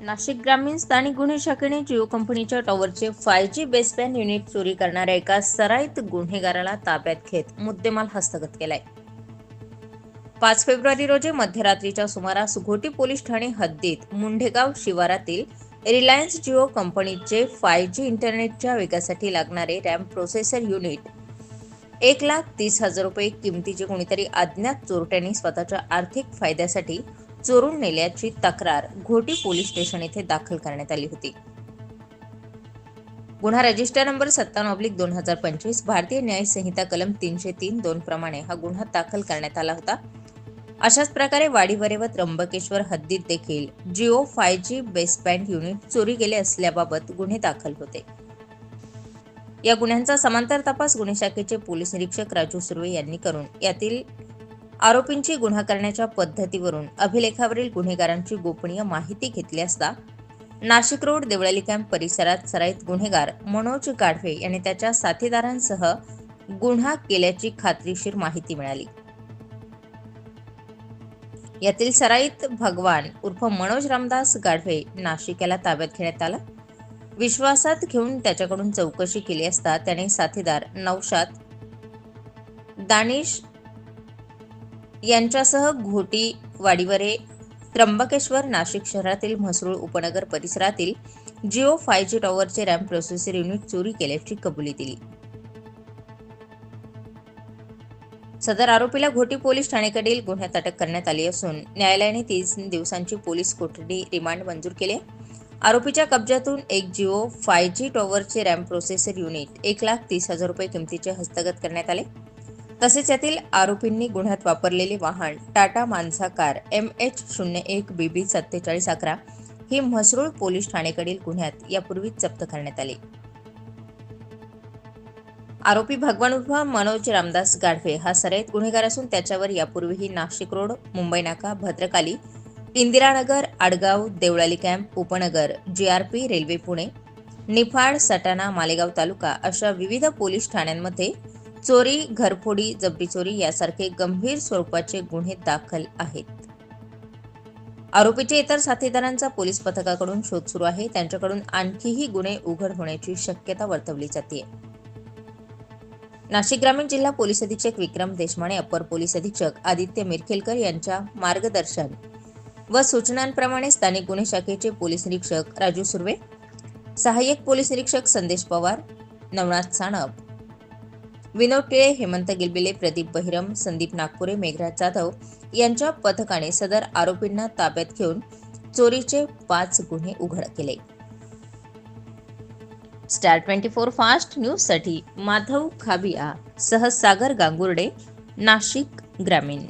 नाशिक ग्रामीण स्थानिक गुन्हे शाखेने जिओ कंपनीच्या टॉवरचे फाय जी बेसबँड युनिट चोरी करणाऱ्या एका सराईत गुन्हेगाराला ताब्यात घेत मुद्देमाल हस्तगत केलाय. पाच फेब्रुवारी रोजी मध्यरात्रीच्या सुमारास घोटी पोलीस ठाणे हद्दीत मुंढेगाव शिवारातील रिलायन्स जिओ कंपनीचे फाय जी इंटरनेटच्या वेगासाठी लागणारे रॅम प्रोसेसर युनिट एक लाख तीस हजार रुपये किमतीचे कोणीतरी अज्ञात चोरट्यांनी स्वतःच्या आर्थिक फायद्यासाठी चोरून नेल्याची तक्रार घोटी पोलीस स्टेशन येथे दाखल करण्यात आली होती. गुन्हा रजिस्टर नंबर सत्तावन्न ऑब्लिक दोन हजार पंचवीस भारतीय न्याय संहिता कलम तीनशे तीन दोन प्रमाणे हा गुन्हा दाखल करण्यात आला होता. अशाच प्रकारे वाडीवरे व त्र्यंबकेश्वर हद्दीत देखील Jio five G baseband unit चोरी गेले असल्याबाबत गुन्हे दाखल होते. या गुन्ह्यांचा समांतर तपास गुन्हे शाखेचे पोलीस निरीक्षक राजू सुर्वे यांनी करून यातील आरोपींची गुन्हा करण्याच्या पद्धतीवरून अभिलेखावरील गुन्हेगारांची गोपनीय माहिती घेतली असता नाशिक रोड देवळाली कॅम्प परिसरात सराईत गुन्हेगार मनोज गाढवे यांनी त्याच्या साथीदारांसह गुन्हा केल्याची खात्रीशीर माहिती मिळाली. यातील सराईत भगवान उर्फ मनोज रामदास गाढवे नाशिक याला ताब्यात घेण्यात आला. विश्वासात घेऊन त्याच्याकडून चौकशी केली असता त्याने साथीदार नौशाद दानिश यांच्यासह घोटी वाडीवरे त्र्यंबकेश्वर नाशिक शहरातील म्हसरूळ उपनगर परिसरातील जिओ फाय जी टॉवरचे रॅम प्रोसेसर युनिट चोरी केल्याची कबुली दिली. सदर आरोपीला घोटी पोलीस ठाणेकडील गुन्ह्यात अटक करण्यात आली असून न्यायालयाने तीन दिवसांची पोलीस कोठडी रिमांड मंजूर केले आरोपीच्या कब्जातून एक जिओ फाय जी टॉवरचे रॅम प्रोसेसर युनिट एक लाख तीस हजार रुपये किमतीचे हस्तगत करण्यात आले. तसेच यातील आरोपींनी गुन्ह्यात वापरलेले वाहन Tata Manza car M H शून्य एक बी बी सत्तेचाळीस अकरा ही म्हसरूळ पोलीस ठाणेकडील गुन्ह्यात यापूर्वीच जप्त करण्यात आली. आरोपी भगवान उर्फ मनोज रामदास गाढवे हा सराईत गुन्हेगार असून त्याच्यावर यापूर्वीही Nashik road Mumbai Naka Bhadrakali Indiranagar Adgaon Deolali camp Upnagar G R P railway Pune Niphad Satana Malegaon तालुका अशा विविध पोलीस ठाण्यांमध्ये चोरी घरफोडी जबरी चोरी यासारखे गंभीर स्वरूपाचे गुन्हे दाखल आहेत. आरोपीचे इतर साथीदारांचा पोलीस पथकाकडून शोध सुरू आहे. त्यांच्याकडून आणखीही गुन्हे उघड होण्याची शक्यता वर्तवली जाते. नाशिक ग्रामीण जिल्हा पोलीस अधीक्षक विक्रम देशमाने अपर पोलीस अधीक्षक आदित्य मिरखेलकर यांच्या मार्गदर्शन व सूचनांप्रमाणे स्थानिक गुन्हे शाखेचे पोलीस निरीक्षक राजू सुर्वे सहाय्यक पोलीस निरीक्षक संदेश पवार नवनाथ साणप विनोद टिळे हेमंत गिलबिले प्रदीप बहिरम संदीप नागपुरे मेघराज जाधव यांच्या पथकाने सदर आरोपींना ताब्यात घेऊन चोरीचे पाच गुन्हे उघड केले. स्टार ट्वेंटी फोर फास्ट न्यूजसाठी माधव खाबिया सह सागर गांगुर्डे नाशिक ग्रामीण.